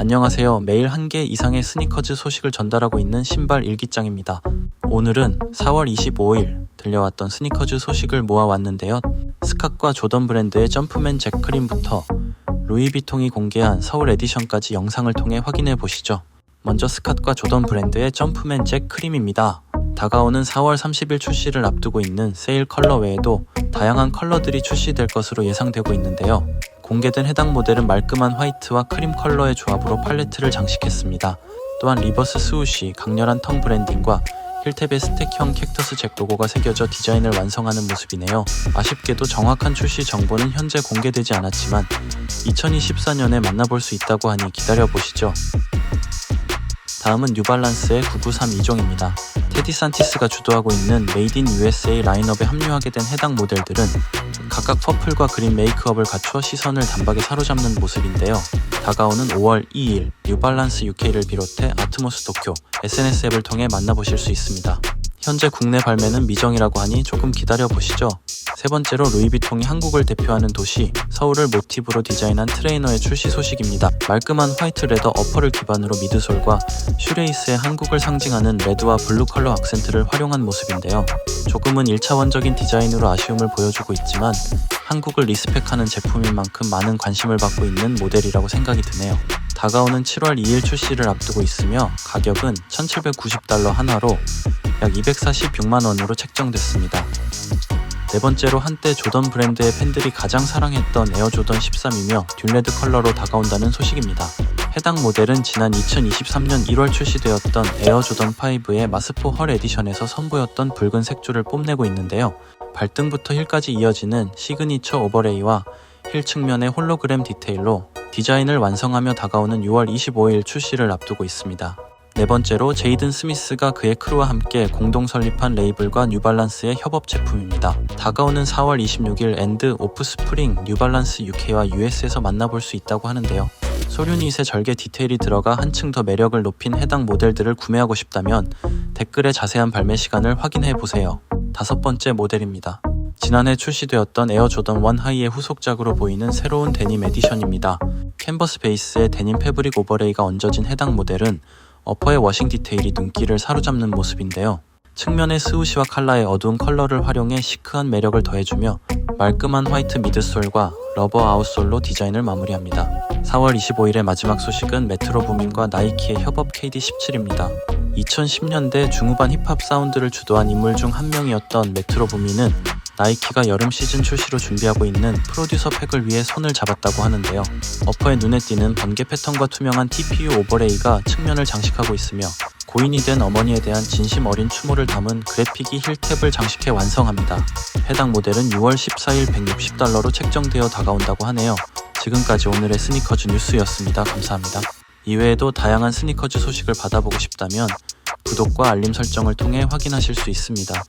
안녕하세요. 매일 한 개 이상의 스니커즈 소식을 전달하고 있는 신발 일기장입니다. 오늘은 4월 25일 들려왔던 스니커즈 소식을 모아왔는데요. 스캇과 조던 브랜드의 점프맨 잭크림부터 루이비통이 공개한 서울 에디션까지 영상을 통해 확인해 보시죠. 먼저 스캇과 조던 브랜드의 점프맨 잭크림입니다. 다가오는 4월 30일 출시를 앞두고 있는 세일 컬러 외에도 다양한 컬러들이 출시될 것으로 예상되고 있는데요. 공개된 해당 모델은 말끔한 화이트와 크림 컬러의 조합으로 팔레트를 장식했습니다. 또한 리버스 스우시, 강렬한 텅 브랜딩과 힐탭의 스택형 캡터스 잭 로고가 새겨져 디자인을 완성하는 모습이네요. 아쉽게도 정확한 출시 정보는 현재 공개되지 않았지만 2024년에 만나볼 수 있다고 하니 기다려보시죠. 다음은 뉴발란스의 9932종입니다. 테디 산티스가 주도하고 있는 메이드 인 USA 라인업에 합류하게 된 해당 모델들은 각각 퍼플과 그린 메이크업을 갖추어 시선을 단박에 사로잡는 모습인데요. 다가오는 5월 2일 뉴발란스 UK를 비롯해 아트모스 도쿄, SNS 앱을 통해 만나보실 수 있습니다. 현재 국내 발매는 미정이라고 하니 조금 기다려 보시죠. 세 번째로 루이비통이 한국을 대표하는 도시 서울을 모티브로 디자인한 트레이너의 출시 소식입니다. 말끔한 화이트 레더 어퍼를 기반으로 미드솔과 슈레이스의 한국을 상징하는 레드와 블루 컬러 악센트를 활용한 모습인데요. 조금은 1차원적인 디자인으로 아쉬움을 보여주고 있지만 한국을 리스펙하는 제품인 만큼 많은 관심을 받고 있는 모델이라고 생각이 드네요. 다가오는 7월 2일 출시를 앞두고 있으며 가격은 1790달러 하나로 약 246만 원으로 책정됐습니다. 네 번째로 한때 조던 브랜드의 팬들이 가장 사랑했던 에어 조던 13이며 듀레드 컬러로 다가온다는 소식입니다. 해당 모델은 지난 2023년 1월 출시되었던 에어 조던 5의 마스포 헐 에디션에서 선보였던 붉은 색조를 뽐내고 있는데요. 발등부터 힐까지 이어지는 시그니처 오버레이와 힐 측면의 홀로그램 디테일로 디자인을 완성하며 다가오는 6월 25일 출시를 앞두고 있습니다. 네 번째로 제이든 스미스가 그의 크루와 함께 공동 설립한 레이블과 뉴발란스의 협업 제품입니다. 다가오는 4월 26일 엔드 오프 스프링 뉴발란스 UK와 US에서 만나볼 수 있다고 하는데요. 소류닛의 절개 디테일이 들어가 한층 더 매력을 높인 해당 모델들을 구매하고 싶다면 댓글에 자세한 발매 시간을 확인해 보세요. 다섯 번째 모델입니다. 지난해 출시되었던 에어 조던 1 하이의 후속작으로 보이는 새로운 데님 에디션입니다. 캔버스 베이스에 데님 패브릭 오버레이가 얹어진 해당 모델은 어퍼의 워싱 디테일이 눈길을 사로잡는 모습인데요. 측면의 스우시와 칼라의 어두운 컬러를 활용해 시크한 매력을 더해주며 말끔한 화이트 미드솔과 러버 아웃솔로 디자인을 마무리합니다. 4월 25일의 마지막 소식은 메트로 부민과 나이키의 협업 KD17입니다. 2010년대 중후반 힙합 사운드를 주도한 인물 중 한 명이었던 메트로 부민은 나이키가 여름 시즌 출시로 준비하고 있는 프로듀서 팩을 위해 손을 잡았다고 하는데요. 어퍼의 눈에 띄는 번개 패턴과 투명한 TPU 오버레이가 측면을 장식하고 있으며 고인이 된 어머니에 대한 진심 어린 추모를 담은 그래픽이 힐탭을 장식해 완성합니다. 해당 모델은 6월 14일 160달러로 책정되어 다가온다고 하네요. 지금까지 오늘의 스니커즈 뉴스였습니다. 감사합니다. 이외에도 다양한 스니커즈 소식을 받아보고 싶다면 구독과 알림 설정을 통해 확인하실 수 있습니다.